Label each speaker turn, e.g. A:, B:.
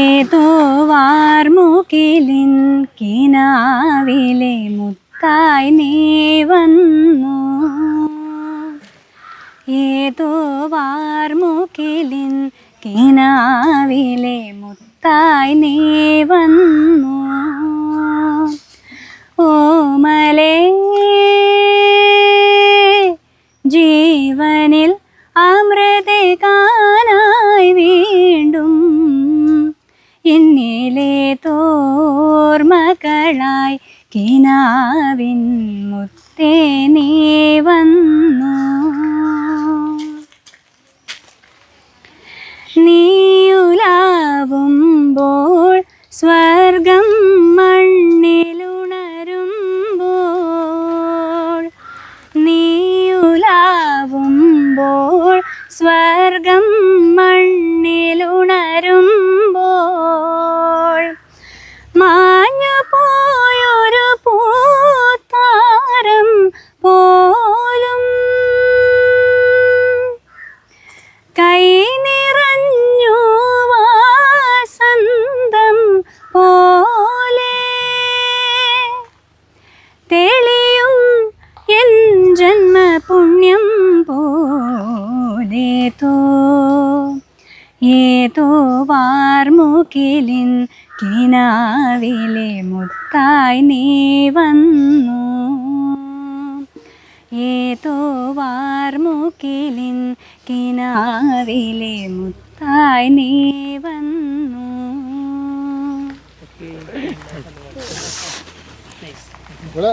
A: ഏതോ വാർമുകിലിൻ കിനാവിലെ മുത്തായി നീ വന്നു ഏതോ വാർമുകിലിൻ കിനാവിലെ മുത്തായി നീ വന്നു അമൃതകാനായി വീണ്ടും എന്നിലെ തോർമകളായി കിനാവിൻ മുത്തേ നീ വന്നു സ്വർഗം മണ്ണിലുണരുമ്പോൾ മാഞ്ഞു പോയൊരു പൂത്താരം പോലും കൈ നിറഞ്ഞു വാസന്തം പോലെ തെളിയും എൻ ജന്മപുണ്യം പോലേതോ ഏതോ വാർമുകിലിൻ കിനാവിലെ മുത്തായി നീ വന്നു. ഏതോ വാർമുകിലിൻ കിനാവിലെ മുത്തായി നീ വന്നു.
B: ഇവിടെ